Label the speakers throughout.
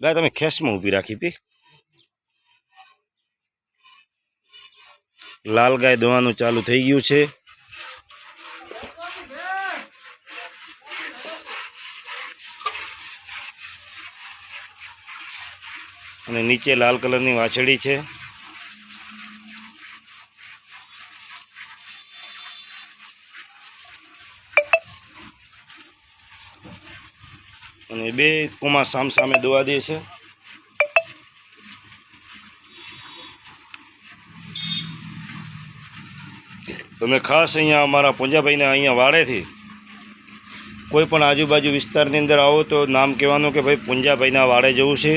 Speaker 1: ગાય તમે ખેસમાં ઊભી રાખી પી. લાલ ગાય દોવાનું ચાલુ થઈ ગયું છે. અને નીચે લાલ કલરની વાછડી છે. અને બે કુમા સામ સામે દોવા દે છે. તમે ખાસ અહીંયા અમારા પૂંજાભાઈને અહીંયા વાડેથી કોઈ પણ આજુબાજુ વિસ્તારની અંદર આવો તો નામ કહેવાનું કે ભાઈ પૂંજાભાઈના વાડે જવું છે.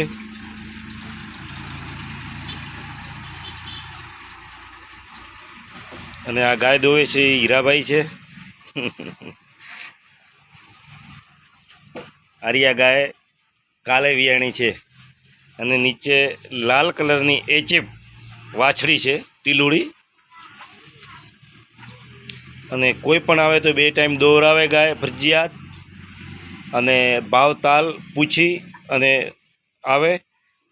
Speaker 1: અને આ ગાય દોવે છે એ હીરાભાઈ છે. આર્યા ગાય કાલે વિયાણી છે. અને નીચે લાલ કલરની એચેપ વાછડી છે, ટીલુડી. અને કોઈ પણ આવે તો બે ટાઈમ દોરાવે ગાય, ફરજિયાત. અને ભાવતાલ પૂછી અને આવે.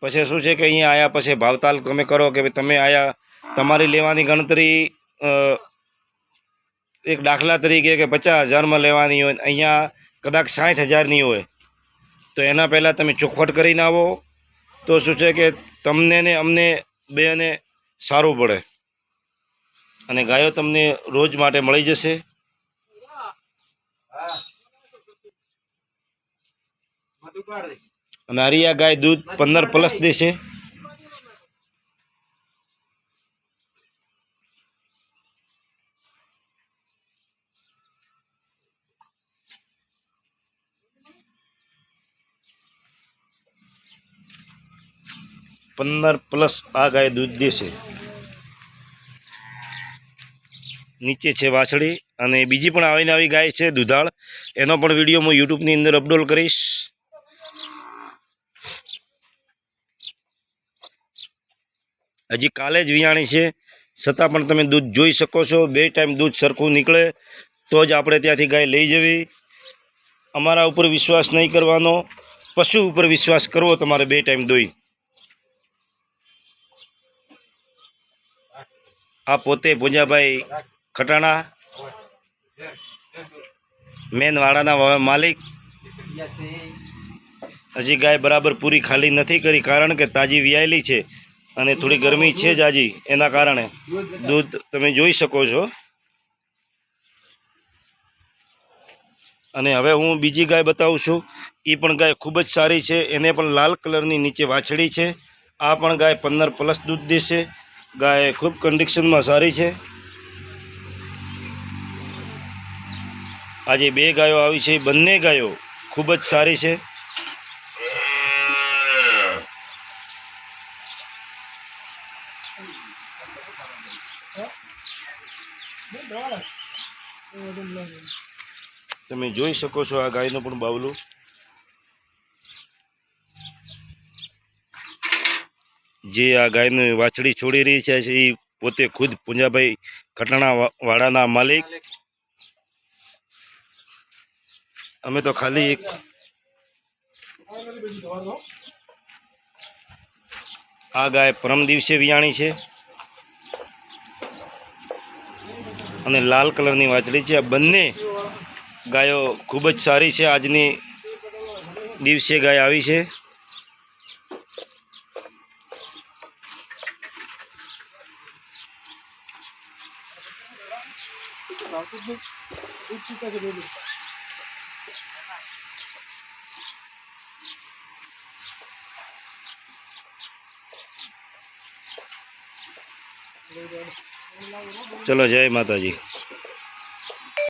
Speaker 1: પછી શું છે કે અહીંયા આવ્યા પછી ભાવતાલ તમે કરો કે ભાઈ તમે આયા, તમારી લેવાની ગણતરી એક દાખલા તરીકે કે પચાસ હજારમાં લેવાની હોય, અહીંયા કદાચ સાઠ હજારની હોય. તો એના પહેલાં તમે ચોખવટ કરીને આવો. તો શું છે કે તમને ને અમને બેને સારું પડે. અને ગાયો તમને રોજ માટે મળી જશે. અને હરિયા ગાય દૂધ પંદર પ્લસ દેશે. પંદર પ્લસ આ ગાય દૂધ દેશે. નીચે છે વાછડી અને બીજી પણ આવીને આવી ગાય છે દુધાળ. એનો પણ વીડિયો હું યુટ્યુબની અંદર અપલોડ કરીશ. હજી કાલે જ વિયાણી છે. છતાં પણ તમે દૂધ જોઈ શકો છો. બે ટાઈમ દૂધ સરખું નીકળે તો જ આપણે ત્યાંથી ગાય લઈ જવી. અમારા ઉપર વિશ્વાસ નહીં કરવાનો. પશુ ઉપર વિશ્વાસ કરવો તમારે બે ટાઈમ દોઈ. આ પોતે ભુંજાભાઈ ખટાણા મેન વાડાના વા- માલિક. હજી ગાય બરાબર પૂરી ખાલી નથી કરી કારણ કે તાજી વિયાયેલી છે અને થોડી ગરમી છે જ આજી, એના કારણે. દૂધ તમે જોઈ શકો છો. અને હવે હું બીજી ગાય બતાવું છું. એ પણ ગાય ખૂબ જ સારી છે. એને પણ લાલ કલરની નીચે વાછડી છે. આ પણ ગાય પંદર પ્લસ દૂધ દેશે. ગાય ખૂબ કન્ડિશનમાં સારી છે. આજે બે ગાયો આવી છે, બંને ગાયો ખૂબ જ સારી છે. તમે જોઈ શકો છો આ ગાયનું પણ બાવલું. જે આ ગાયની વાછડી છોડી રહી છે, એ પોતે ખુદ પૂંજાભાઈ ખટાણા વા- વાડાના માલિક. અમે તો ખાલી એક આ ગાય પરમ દિવસે વિયાણી છે. અને લાલ કલરની વાછડી છે. આ બંને ગાયો ખૂબ જ સારી છે. આજની દિવસે ગાય આવી છે. ચલો જય માતાજી.